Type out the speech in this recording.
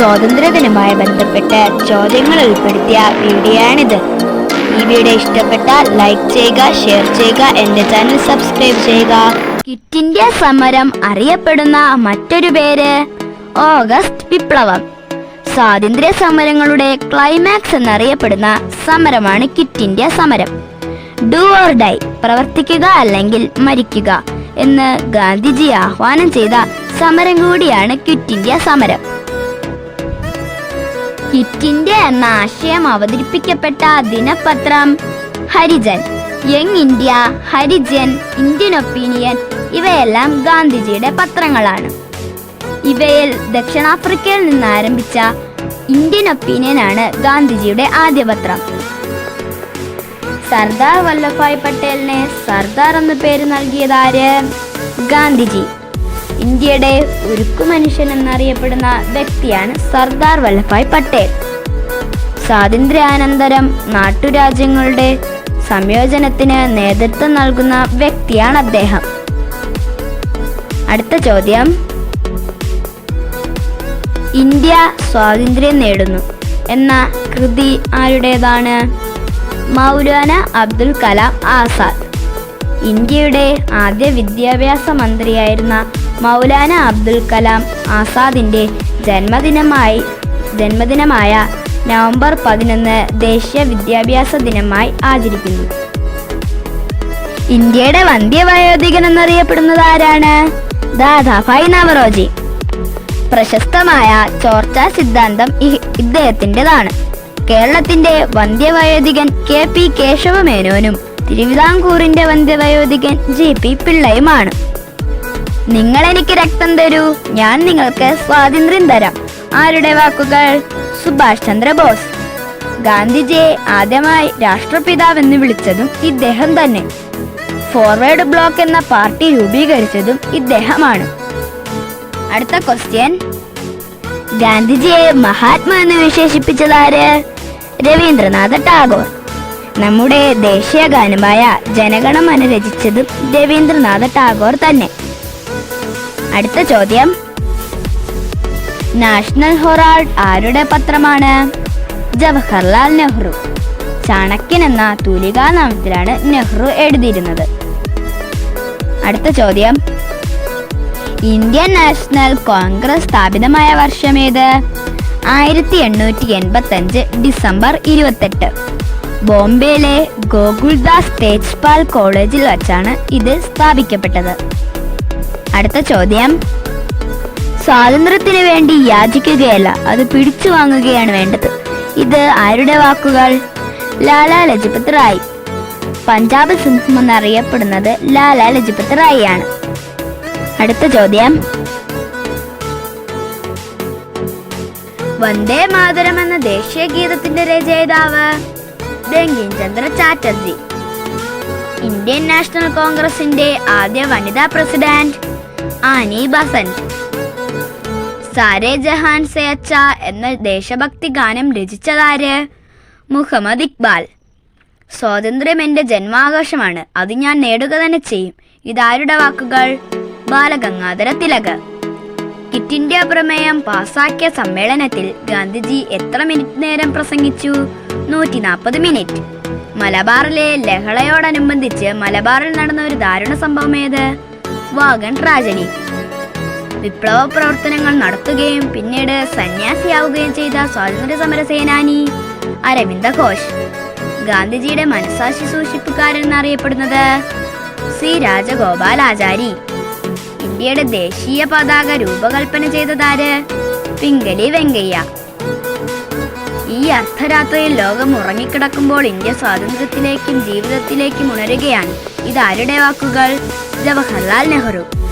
സ്വാതന്ത്ര്യദിനവുമായി ബന്ധപ്പെട്ട് ചോദ്യങ്ങൾ ഉൾപ്പെടുത്തിയ വീഡിയോയാണിത്. ഈ വീഡിയോ ഇഷ്ടപ്പെട്ടാൽ ലൈക്ക് ചെയ്യുക ഷെയർ ചെയ്യുക എന്റെ ചാനൽ സബ്സ്ക്രൈബ് ചെയ്യുക. കിറ്റ് ഇന്ത്യ സമരം അറിയപ്പെടുന്ന മറ്റൊരു പേര് ഓഗസ്റ്റ് വിപ്ലവം. സ്വാതന്ത്ര്യ സമരങ്ങളുടെ ക്ലൈമാക്സ് എന്നറിയപ്പെടുന്ന സമരമാണ് കിറ്റ് ഇന്ത്യ സമരം. ഡു ഓർ ഡൈ പ്രവർത്തിക്കുക അല്ലെങ്കിൽ മരിക്കുക എന്ന് ഗാന്ധിജി ആഹ്വാനം ചെയ്ത സമരം കൂടിയാണ് ക്വിറ്റ് ഇന്ത്യ സമരം. ഇന്ത്യ എന്ന ആശയം അവതരിപ്പിക്കപ്പെട്ട ദിനപത്രം Harijan young India Harijan Indian opinion ഇവയെല്ലാം ഗാന്ധിജിയുടെ പത്രങ്ങളാണ്. ഇവയിൽ ദക്ഷിണാഫ്രിക്കയിൽ നിന്ന് ആരംഭിച്ച ഇന്ത്യൻ ഒപ്പീനിയൻ ആണ് ഗാന്ധിജിയുടെ ആദ്യ പത്രം. സർദാർ വല്ലഭായ് പട്ടേലിനെ സർദാർ എന്ന പേര് നൽകിയതാര് ഗാന്ധിജി. ഇന്ത്യയുടെ ഉരുക്കു മനുഷ്യൻ എന്നറിയപ്പെടുന്ന വ്യക്തിയാണ് സർദാർ വല്ലഭായ് പട്ടേൽ. സ്വാതന്ത്ര്യാനന്തരം നാട്ടുരാജ്യങ്ങളുടെ സംയോജനത്തിന് നേതൃത്വം നൽകുന്ന വ്യക്തിയാണ് അദ്ദേഹം. അടുത്ത ചോദ്യം. ഇന്ത്യ സ്വാതന്ത്ര്യം നേടുന്നു എന്ന കൃതി ആരുടേതാണ്? മൗലാന അബ്ദുൽ കലാം ആസാദ്. ഇന്ത്യയുടെ ആദ്യ വിദ്യാഭ്യാസ മന്ത്രിയായിരുന്ന മൗലാന അബ്ദുൽ കലാം ആസാദിന്റെ ജന്മദിനമായി ജന്മദിനമായ നവംബർ പതിനൊന്ന് ദേശീയ വിദ്യാഭ്യാസ ദിനമായി ആചരിക്കുന്നു. ഇന്ത്യയുടെ വന്ധ്യവയോധികൻ എന്നറിയപ്പെടുന്നത് ആരാണ്? ദാദാഭായ് നവറോജി. പ്രശസ്തമായ ചോർച്ചാ സിദ്ധാന്തം ഇദ്ദേഹത്തിന്റെതാണ്. കേരളത്തിന്റെ വന്ധ്യവയോധികൻ കെ പി കേശവമേനോനും തിരുവിതാംകൂറിന്റെ വന്ധ്യവയോധികൻ ജെ പി പിള്ളയുമാണ്. നിങ്ങൾ എനിക്ക് രക്തം തരൂ. ഞാൻ നിങ്ങൾക്ക് സ്വാതന്ത്ര്യം തരാം. ആരുടെ വാക്കുകൾ? സുഭാഷ് ചന്ദ്രബോസ്. ഗാന്ധിജിയെ ആദ്യമായി രാഷ്ട്രപിതാവെന്ന് വിളിച്ചതും ഇദ്ദേഹം തന്നെ. ഫോർവേഡ് ബ്ലോക്ക് എന്ന പാർട്ടി രൂപീകരിച്ചതും ഇദ്ദേഹമാണ്. അടുത്ത ക്വസ്റ്റ്യൻ. ഗാന്ധിജിയെ മഹാത്മാ എന്ന് വിശേഷിപ്പിച്ചതാര് രവീന്ദ്രനാഥ ടാഗോർ. നമ്മുടെ ദേശീയ ഗാനമായ ജനഗണമന രചിച്ചതും രവീന്ദ്രനാഥ ടാഗോർ തന്നെ. അടുത്ത ചോദ്യം. നാഷണൽ ഹൊറാൾഡ് ആരുടെ പത്രമാണ്? ജവഹർലാൽ നെഹ്റു. ചാണക്യൻ എന്ന തൂലികാ നാമത്തിലാണ് നെഹ്റു എഴുതിയിരുന്നത്. അടുത്ത ചോദ്യം. ഇന്ത്യൻ നാഷണൽ കോൺഗ്രസ് സ്ഥാപിതമായ വർഷം ഏത്? ആയിരത്തി എണ്ണൂറ്റി എൺപത്തി അഞ്ച് ഡിസംബർ ഇരുപത്തെട്ട്. ബോംബെയിലെ ഗോകുൽദാസ് തേജ്പാൽ കോളേജിൽ വച്ചാണ് ഇത് സ്ഥാപിക്കപ്പെട്ടത്. അടുത്ത ചോദ്യം. സ്വാതന്ത്ര്യത്തിന് വേണ്ടി യാചിക്കുകയല്ല അത് പിടിച്ചു വാങ്ങുകയാണ് വേണ്ടത്. ഇത് ആരുടെ വാക്കുകൾ? ലാലാ ലജപത് റായ്. പഞ്ചാബ് സിംഹം എന്നറിയപ്പെടുന്നത് ലാലാ ലജപത് റായി ആണ്. അടുത്ത ചോദ്യം. വന്ദേ മാതരം എന്ന ദേശീയ ഗീതത്തിന്റെ രചയിതാവ് ബങ്കിം ചന്ദ്ര ചാറ്റർജി. ഇന്ത്യൻ നാഷണൽ കോൺഗ്രസിന്റെ ആദ്യ വനിതാ president Annie Besant Sare Jahan Se Achha എന്ന ദേശഭക്തി ഗാനം രചിച്ചതാര്? മുഹമ്മദ് ഇക്ബാൽ. സ്വാതന്ത്ര്യം എന്റെ ജന്മാഘോഷമാണ്. അത് ഞാൻ നേടുക തന്നെ ചെയ്യും. ഇതാരുടെ വാക്കുകൾ? ബാലഗംഗാധര തിലക്. കിറ്റ് ഇന്ത്യ പ്രമേയം പാസാക്കിയ സമ്മേളനത്തിൽ ഗാന്ധിജി എത്ര മിനിറ്റ് നേരം പ്രസംഗിച്ചു? നൂറ്റി നാൽപ്പത് മിനിറ്റ്. മലബാറിലെ ലഹളയോടനുബന്ധിച്ച് മലബാറിൽ നടന്ന ഒരു ദാരുണ സംഭവം ഏത്? Wagon tragedy. വിപ്ലവ പ്രവർത്തനങ്ങൾ നടത്തുകയും പിന്നീട് സന്യാസിയാവുകയും ചെയ്ത സ്വാതന്ത്ര്യ സമര സേനാനി അരവിന്ദ ഘോഷ്. ഗാന്ധിജിയുടെ മനസാക്ഷി സൂക്ഷിപ്പുകാരൻ എന്നറിയപ്പെടുന്നത് സി രാജഗോപാലാചാരി ഇന്ത്യയുടെ ദേശീയ പതാക രൂപകൽപ്പന ചെയ്തതാര്? പിംഗലി വെങ്കയ്യ. ഈ അർദ്ധരാത്രിയിൽ ലോകം ഉറങ്ങിക്കിടക്കുമ്പോൾ ഇന്ത്യ സ്വാതന്ത്ര്യത്തിലേക്കും ജീവിതത്തിലേക്കും ഉണരുകയാണ് ഇതാരുടെ വാക്കുകൾ? ജവഹർലാൽ നെഹ്റു.